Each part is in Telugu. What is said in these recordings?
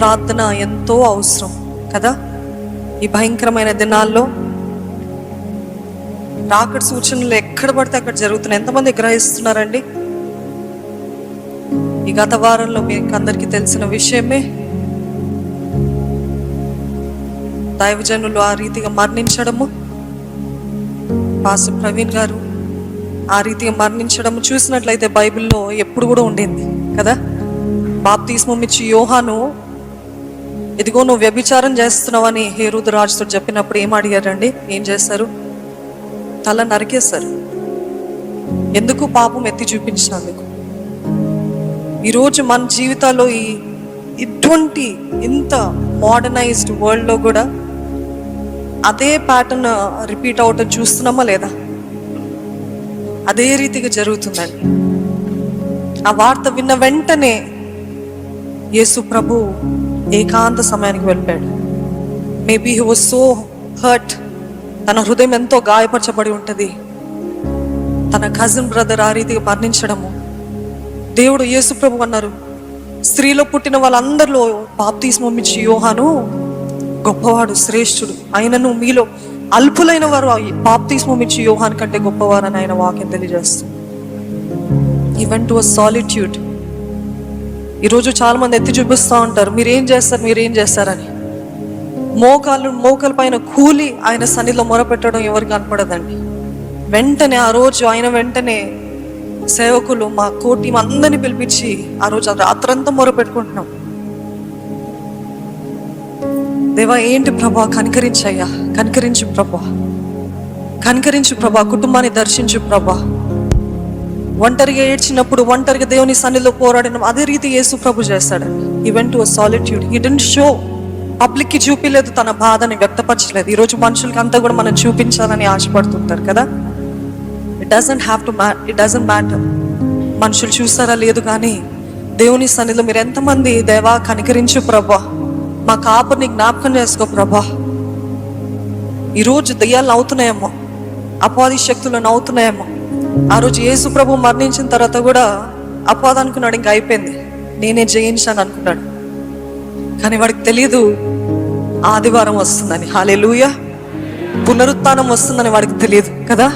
ప్రార్థన ఎంతో అవసరం కదా? ఈ భయంకరమైన దినాల్లో రాకడ సూచనలు ఎక్కడ పడితే అక్కడ జరుగుతున్నాయి. ఎంతమంది గ్రహిస్తున్నారండి? ఈ గత వారంలో మీకు అందరికీ తెలిసిన విషయమే దైవజనులు ఆ రీతిగా మరణించడము పాసు ప్రవీణ్ గారు ఆ రీతిగా మరణించడం చూసినట్లయితే బైబిల్లో ఎప్పుడు కూడా ఉండింది కదా? బాప్తిస్మం ఇచ్చి యోహాను ఇదిగో నువ్వు వ్యభిచారం చేస్తున్నావని హేరుదు రాజుతో చెప్పినప్పుడు ఏం అడిగారండి? ఏం చేస్తారు తల నరికేస్తారు ఎందుకు పాపం ఎత్తి చూపించినందుకు ఈరోజు మన జీవితాల్లో ఈ ఇటువంటి ఇంత మోడర్నైజ్డ్ వరల్డ్లో కూడా అదే ప్యాటర్న్ రిపీట్ అవటం చూస్తున్నామా లేదా? అదే రీతిగా జరుగుతుందండి. ఆ వార్త విన్న వెంటనే యేసు ప్రభు ఏకాంత సమయానికి వెళ్ళిపోయాడు. Maybe he was so hurt తన హృదయం ఎంతో గాయపరచబడి ఉంటుంది. తన కజిన్ బ్రదర్ ఆ రీతిగా మరణించడము. దేవుడు యేసు ప్రభు అన్నారు స్త్రీలో పుట్టిన వాళ్ళందరిలో బాప్తిస్మం ఇచ్చి యోహాను గొప్పవాడు శ్రేష్ఠుడు. ఆయనను మీలో అల్పులైన వారు బాప్తిస్మం ఇచ్చి యోహాన్ కంటే గొప్పవారని ఆయన వాక్యం తెలియజేస్తుంది. ఈవెన్ టు సాలిట్యూడ్ ఈరోజు చాలా మంది ఎత్తి చూపిస్తూ ఉంటారు మీరేం చేస్తారు మీరేం చేస్తారని. మోకాళ్ళు మోకాల పైన కూలి ఆయన సన్నిధిలో మొరపెట్టడం ఎవరికి కనపడదండి. వెంటనే ఆ రోజు ఆయన వెంటనే సేవకులు మా కోటి అందరిని పిలిపించి ఆ రోజు రాత్రంతా మొరపెట్టుకుంటున్నాం. దేవా ఏంటి ప్రభా? కనికరించయ్యా కనికరించు ప్రభా. కనికరించు ప్రభా కుటుంబాన్ని దర్శించు ప్రభా. ఒంటరిగా ఏడ్చినప్పుడు ఒంటరిగా దేవుని సన్నిధిలో పోరాడిన అదే రీతి యేసు ప్రభు చేస్తాడు. ఈవెన్ టు సాలిట్యూడ్ ఈ డెంట్ షో పబ్లిక్కి చూపించలేదు తన బాధని వ్యక్తపరచలేదు. ఈరోజు మనుషులకి అంతా కూడా మనం చూపించాలని ఆశపడుతుంటారు కదా? It doesn't have to ma it doesn't matter మనుషులు చూస్తారా లేదు కానీ దేవుని సన్నిధిలో మీరు ఎంతమంది దేవా కనికరించు ప్రభా? మా కాపుని జ్ఞాపకం చేసుకో ప్రభా. ఈరోజు దయ్యాలు అవుతున్నాయేమో అపాధి శక్తులను అవుతున్నాయేమో ఆ రోజు యేసు ప్రభు మరణించిన తర్వాత కూడా అపవాదం అనుకున్నాడు ఇంకా అయిపోయింది. నేనే జయించాను అనుకున్నాడు. కానీ వాడికి తెలియదు ఆదివారం వస్తుందని. హాలే లూయ పునరుత్నం వస్తుందని వాడికి తెలియదు కదా?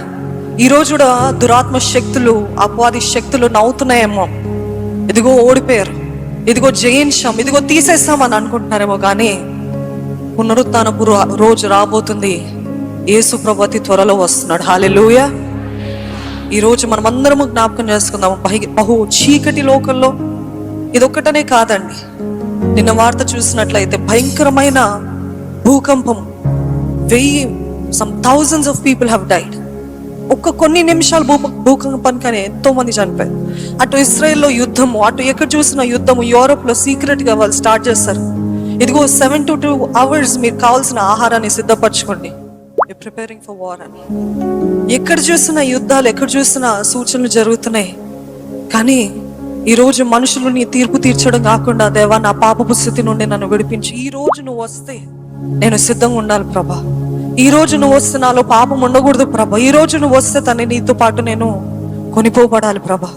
ఈరోజు కూడా దురాత్మ శక్తులు అపవాది శక్తులు నవ్వుతున్నాయేమో. ఇదిగో ఓడిపోయారు. ఇదిగో జయించాం ఇదిగో తీసేస్తాం అని అనుకుంటున్నారేమో కానీ పునరుత్నపు రోజు రాబోతుంది. యేసు ప్రభతి త్వరలో వస్తున్నాడు. హాలే లూయా ఈరోజు మనం అందరము జ్ఞాపకం చేసుకుందాం బహి- బహు చీకటి లోకంలో ఇదొక్కటనే కాదండి. నిన్న వార్త చూసినట్లయితే భయంకరమైన భూకంపం. వెయ్యి some thousands of people have died. ఒక్క కొన్ని నిమిషాలు భూ భూకంపానికనే ఎంతో మంది చనిపోయారు. అటు ఇస్రాయెల్లో యుద్ధము అటు ఎక్కడ చూసిన యుద్ధము యూరోప్లో సీక్రెట్గా వాళ్ళు స్టార్ట్ చేస్తారు. ఇదిగో సెవెన్ టు టూ అవర్స్ మీరు కావాల్సిన ఆహారాన్ని సిద్ధపరచుకోండి. ప్రిపేరింగ్ ఫర్ వార్ అని ఎక్కడ చూసిన యుద్ధాలు ఎక్కడ చూసిన సూచనలు జరుగుతున్నాయి. కానీ ఈరోజు మనుషులు నీ తీర్పు తీర్చడం కాకుండా దేవా నా పాపపు స్థితి నుండి నన్ను విడిపించి. ఈ రోజు నువ్వు వస్తే నేను సిద్ధంగా ఉండాలి ప్రభా. ఈ రోజు నువ్వు వస్తే నాలో పాపం ఉండకూడదు ప్రభా. ఈ రోజు నువ్వు వస్తే తన నీతో పాటు నేను కొనిపోబడాలి ప్రభా.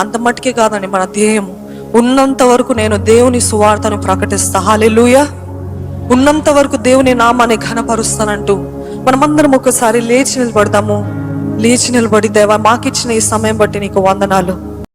అంత మట్టుకే కాదండి మన ధ్యేయం. ఉన్నంత వరకు నేను దేవుని సువార్తను ప్రకటిస్తా. హాలెలూయా ఉన్నంత వరకు దేవుని నామాన్ని ఘనపరుస్తానంటూ మనమందరం ఒకసారి లేచి నిలబడదాము. లేచి నిలబడి దేవా మాకిచ్చిన ఈ సమయం బట్టి నీకు వందనాలు.